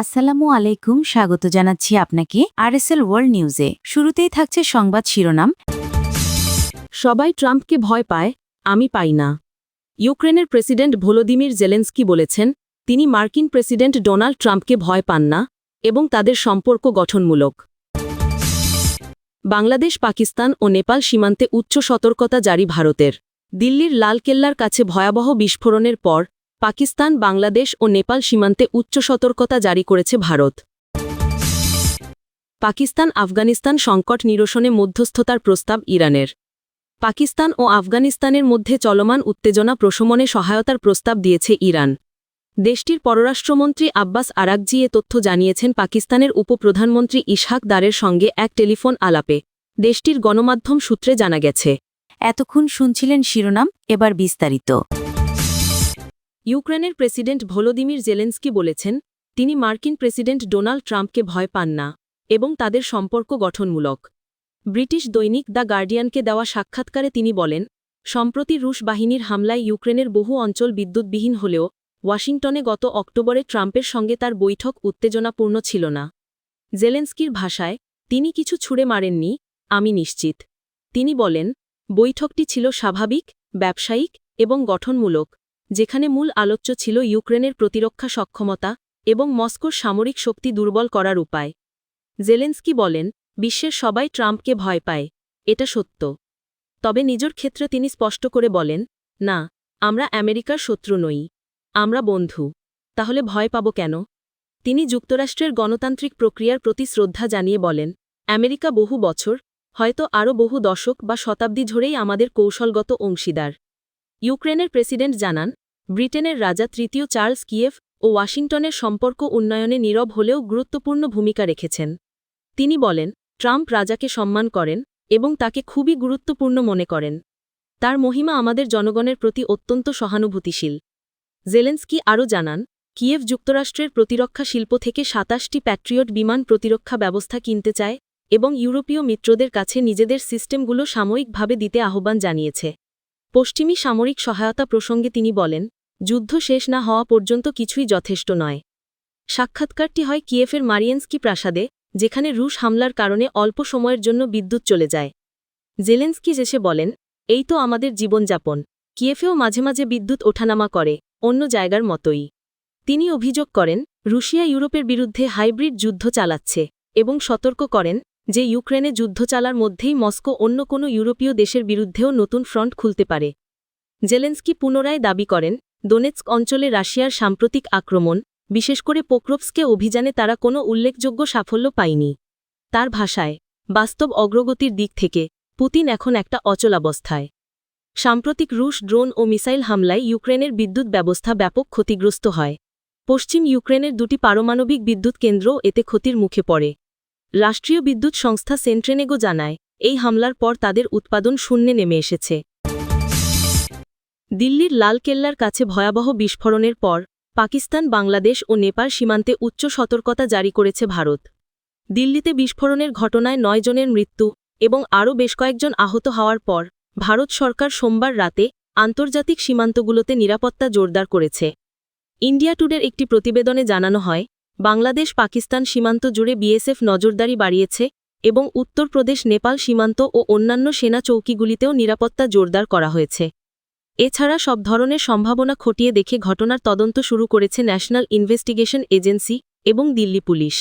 আসসালামু আলাইকুম, স্বাগত জানাচ্ছি আপনাকে আরএসএল ওয়ার্ল্ড নিউজে। শুরুতেই থাকছে সংবাদ শিরোনাম। সবাই ট্রাম্পকে ভয় পায়, আমি পাই না। ইউক্রেনের প্রেসিডেন্ট ভলোদিমির জেলেন্সকি বলেছেন, তিনি মার্কিন প্রেসিডেন্ট ডোনাল্ড ট্রাম্পকে ভয় পান না এবং তাদের সম্পর্ক গঠনমূলক। বাংলাদেশ, পাকিস্তান ও নেপাল সীমান্তে উচ্চ সতর্কতা জারি ভারতের। দিল্লির লালকেল্লার কাছে ভয়াবহ বিস্ফোরণের পর পাকিস্তান, বাংলাদেশ ও নেপাল সীমান্তে উচ্চ সতর্কতা জারি করেছে ভারত। পাকিস্তান, আফগানিস্তান সংকট নিরসনে মধ্যস্থতার প্রস্তাব ইরানের। পাকিস্তান ও আফগানিস্তানের মধ্যে চলমান উত্তেজনা প্রশমনে সহায়তার প্রস্তাব দিয়েছে ইরান। দেশটির পররাষ্ট্রমন্ত্রী আব্বাস আরাকজি এ তথ্য জানিয়েছেন, পাকিস্তানের উপপ্রধানমন্ত্রী ইশাক দারের সঙ্গে এক টেলিফোন আলাপে। দেশটির গণমাধ্যম সূত্রে জানা গেছে। এতক্ষণ শুনছিলেন শিরোনাম, এবার বিস্তারিত। ইউক্রেনের প্রেসিডেন্ট ভলোদিমির জেলেন্সকি বলেছেন, তিনি মার্কিন প্রেসিডেন্ট ডোনাল্ড ট্রাম্পকে ভয় পান না এবং তাদের সম্পর্ক গঠনমূলক। ব্রিটিশ দৈনিক দ্য গার্ডিয়ানকে দেওয়া সাক্ষাৎকারে তিনি বলেন, সম্প্রতি রুশ বাহিনীর হামলায় ইউক্রেনের বহু অঞ্চল বিদ্যুৎবিহীন হলেও ওয়াশিংটনে গত অক্টোবরে ট্রাম্পের সঙ্গে তার বৈঠক উত্তেজনাপূর্ণ ছিল না। জেলেন্সকির ভাষায়, তিনি কিছু ছুড়ে মারেননি, আমি নিশ্চিত। তিনি বলেন, বৈঠকটি ছিল স্বাভাবিক, ব্যবসায়িক এবং গঠনমূলক। যেখানে মূল আলোচ্য ছিল ইউক্রেনের প্রতিরক্ষা সক্ষমতা এবং মস্কোর সামরিক শক্তি দুর্বল করার উপায়। জেলেন্সকি বলেন, বিশ্বের সবাই ট্রাম্পকে ভয় পায়। এটা সত্য। তবে নিজের ক্ষেত্রে তিনি স্পষ্ট করে বলেন, না, আমরা আমেরিকার শত্রু নই। আমরা বন্ধু। তাহলে ভয় পাব কেন? তিনি যুক্তরাষ্ট্রের গণতান্ত্রিক প্রক্রিয়ার প্রতি শ্রদ্ধা জানিয়ে বলেন, আমেরিকা বহু বছর, হয়তো আরও বহু দশক বা শতাব্দী ধরেই আমাদের কৌশলগত অংশীদার। ইউক্রেনের প্রেসিডেন্ট জানান ব্রিটেনের রাজা তৃতীয় চার্লস কিয়েভ ও ওয়াশিংটনের সম্পর্ক উন্নয়নে নীরব হলেও গুরুত্বপূর্ণ ভূমিকা রেখেছেন। তিনি বলেন, ট্রাম্প রাজাকে সম্মান করেন এবং তাকে খুবই গুরুত্বপূর্ণ মনে করেন। তার মহিমা আমাদের জনগণের প্রতি অত্যন্ত সহানুভূতিশীল। জেলেন্সকি আরও জানান, কিয়েভ যুক্তরাষ্ট্রের প্রতিরক্ষা শিল্প থেকে সাতাশটি প্যাট্রিয়ট বিমান প্রতিরক্ষা ব্যবস্থা কিনতে চায় এবং ইউরোপীয় মিত্রদের কাছে নিজেদের সিস্টেমগুলো সাময়িকভাবে দিতে আহ্বান জানিয়েছে। পশ্চিমী সামরিক সহায়তা প্রসঙ্গে তিনি বলেন যুদ্ধ শেষ না হওয়া পর্যন্ত কিছুই যথেষ্ট নয়। সাক্ষাৎকারটি হয় কিয়েফের মারিয়েন্সকি প্রাসাদে, যেখানে রুশ হামলার কারণে অল্প সময়ের জন্য বিদ্যুৎ চলে যায়। জেলেন্সকি যেসে বলেন, এই তো আমাদের জীবনযাপন। কিয়েফেও মাঝে মাঝে বিদ্যুৎ ওঠানামা করে, অন্য জায়গার মতোই। তিনি অভিযোগ করেন, রুশিয়া ইউরোপের বিরুদ্ধে হাইব্রিড যুদ্ধ চালাচ্ছে এবং সতর্ক করেন যে ইউক্রেনে যুদ্ধ চালার মধ্যেই মস্কো অন্য কোনো ইউরোপীয় দেশের বিরুদ্ধেও নতুন ফ্রন্ট খুলতে পারে। জেলেন্সকি পুনরায় দাবি করেন দোনেৎস্ক অঞ্চলে রাশিয়ার সাম্প্রতিক আক্রমণ, বিশেষ করে পোক্রোভসকে অভিযানে তারা কোনো উল্লেখযোগ্য সাফল্য পায়নি। তার ভাষায়, বাস্তব অগ্রগতির দিক থেকে, পুতিন এখন একটা অচলাবস্থায় সাম্প্রতিক রুশ ড্রোন ও মিসাইল হামলায় ইউক্রেনের বিদ্যুৎ ব্যবস্থা ব্যাপক ক্ষতিগ্রস্ত হয়। পশ্চিম ইউক্রেনের দুটি পারমাণবিক বিদ্যুৎ কেন্দ্রও এতে ক্ষতির মুখে পড়ে। রাষ্ট্রীয় বিদ্যুৎ সংস্থা সেন্ট্রেনেগো জানায়, এই হামলার পর তাদের উৎপাদন শূন্যে নেমে এসেছে। দিল্লির লালকেল্লার কাছে ভয়াবহ বিস্ফোরণের পর পাকিস্তান, বাংলাদেশ ও নেপাল সীমান্তে উচ্চ সতর্কতা জারি করেছে ভারত। দিল্লিতে বিস্ফোরণের ঘটনায় নয় জনের মৃত্যু এবং আরও বেশ কয়েকজন আহত হওয়ার পর ভারত সরকার সোমবার রাতে আন্তর্জাতিক সীমান্তগুলোতে নিরাপত্তা জোরদার করেছে। ইন্ডিয়া টুডের একটি প্রতিবেদনে জানানো হয়, বাংলাদেশ, পাকিস্তান সীমান্ত জুড়ে বিএসএফ নজরদারি বাড়িয়েছে এবং উত্তরপ্রদেশ, নেপাল সীমান্ত ও অন্যান্য সেনা চৌকিগুলিতেও নিরাপত্তা জোরদার করা হয়েছে। এছাড়া সব ধরনের সম্ভাবনা খটিয়ে দেখে ঘটনার তদন্ত শুরু করেছে ন্যাশনাল ইনভেস্টিগেশন এজেন্সি এবং দিল্লি পুলিশ।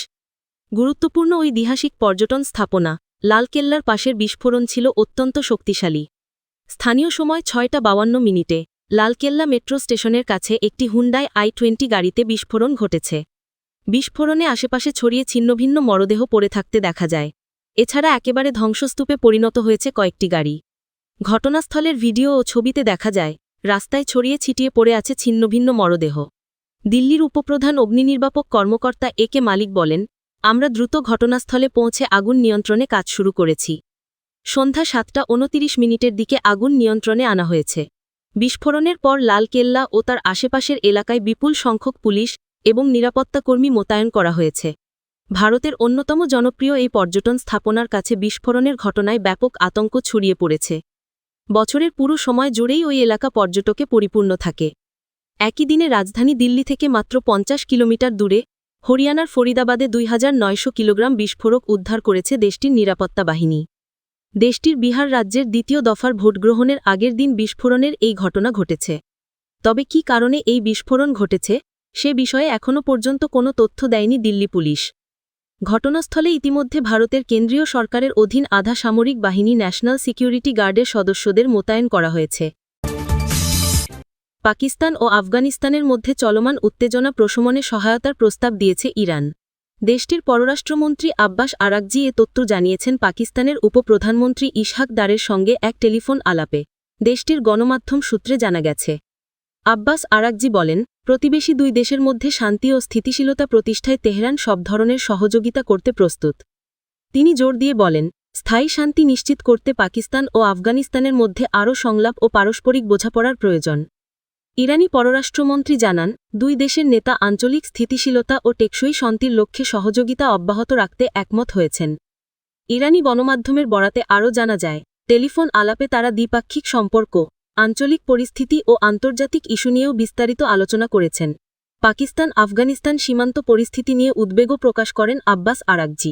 গুরুত্বপূর্ণ ঐতিহাসিক পর্যটন স্থাপনা, লালকেল্লার পাশের বিস্ফোরণ ছিল অত্যন্ত শক্তিশালী। স্থানীয় সময় ছয়টা বাউান্ন মিনিটে লালকেল্লা মেট্রো স্টেশনের কাছে একটি হুন্ডাই আই টোয়েন্টি গাড়িতে বিস্ফোরণ ঘটেছে। বিস্ফোরণে আশেপাশে ছড়িয়ে ছিন্নভিন্ন মরদেহ পড়ে থাকতে দেখা যায়। এছাড়া একেবারে ধ্বংসস্তূপে পরিণত হয়েছে কয়েকটি গাড়ি। ঘটনাস্থলের ভিডিও ও ছবিতে দেখা যায়, রাস্তায় ছড়িয়ে ছিটিয়ে পড়ে আছে ছিন্নভিন্ন মরদেহ। দিল্লির উপপ্রধান অগ্নিনির্বাপক কর্মকর্তা এ কে মালিক বলেন, আমরা দ্রুত ঘটনাস্থলে পৌঁছে আগুন নিয়ন্ত্রণে কাজ শুরু করেছি। সন্ধ্যা সাতটা উনতিরিশ মিনিটের দিকে আগুন নিয়ন্ত্রণে আনা হয়েছে। বিস্ফোরণের পর লালকেল্লা ও তার আশেপাশের এলাকায় বিপুল সংখ্যক পুলিশ এবং নিরাপত্তাকর্মী মোতায়েন করা হয়েছে। ভারতের অন্যতম জনপ্রিয় এই পর্যটন স্থাপনার কাছে বিস্ফোরণের ঘটনায় ব্যাপক আতঙ্ক ছড়িয়ে পড়েছে। বছরের পুরো সময় জুড়েই ওই এলাকা পর্যটকে পরিপূর্ণ থাকে। একই দিনে রাজধানী দিল্লি থেকে মাত্র পঞ্চাশ কিলোমিটার দূরে হরিয়ানার ফরিদাবাদে দুই হাজার নয়শো কিলোগ্রাম বিস্ফোরক উদ্ধার করেছে দেশটির নিরাপত্তা বাহিনী। দেশটির বিহার রাজ্যের দ্বিতীয় দফার ভোটগ্রহণের আগের দিন বিস্ফোরণের এই ঘটনা ঘটেছে। তবে কি কারণে এই বিস্ফোরণ ঘটেছে, সে বিষয়ে এখনও পর্যন্ত কোনো তথ্য দেয়নি দিল্লি পুলিশ। ঘটনাস্থলে ইতিমধ্যে ভারতের কেন্দ্রীয় সরকারের অধীন আধা সামরিক বাহিনী ন্যাশনাল সিকিউরিটি গার্ডের সদস্যদের মোতায়েন করা হয়েছে। পাকিস্তান ও আফগানিস্তানের মধ্যে চলমান উত্তেজনা প্রশমনে সহায়তার প্রস্তাব দিয়েছে ইরান। দেশটির পররাষ্ট্রমন্ত্রী আব্বাস আরাকজি এ তথ্য জানিয়েছেন, পাকিস্তানের উপপ্রধানমন্ত্রী ইশহাক দারের সঙ্গে এক টেলিফোন আলাপে দেশটির গণমাধ্যম সূত্রে জানা গেছে। আব্বাস আরাকজি বলেন প্রতিবেশী দুই দেশের মধ্যে শান্তি ও স্থিতিশীলতা প্রতিষ্ঠায় তেহরান সব ধরনের সহযোগিতা করতে প্রস্তুত। তিনি জোর দিয়ে বলেন, স্থায়ী শান্তি নিশ্চিত করতে পাকিস্তান ও আফগানিস্তানের মধ্যে আরও সংলাপ ও পারস্পরিক বোঝাপড়ার প্রয়োজন। ইরানি পররাষ্ট্রমন্ত্রী জানান, দুই দেশের নেতা আঞ্চলিক স্থিতিশীলতা ও টেকসই শান্তির লক্ষ্যে সহযোগিতা অব্যাহত রাখতে একমত হয়েছেন। ইরানি গণমাধ্যমের বরাতে আরও জানা যায়, টেলিফোন আলাপে তারা দ্বিপাক্ষিক সম্পর্ক আঞ্চলিক পরিস্থিতি ও আন্তর্জাতিক ইস্যু নিয়েও বিস্তারিত আলোচনা করেছেন। পাকিস্তান আফগানিস্তান সীমান্ত পরিস্থিতি নিয়ে উদ্বেগও প্রকাশ করেন আব্বাস আরাকজি।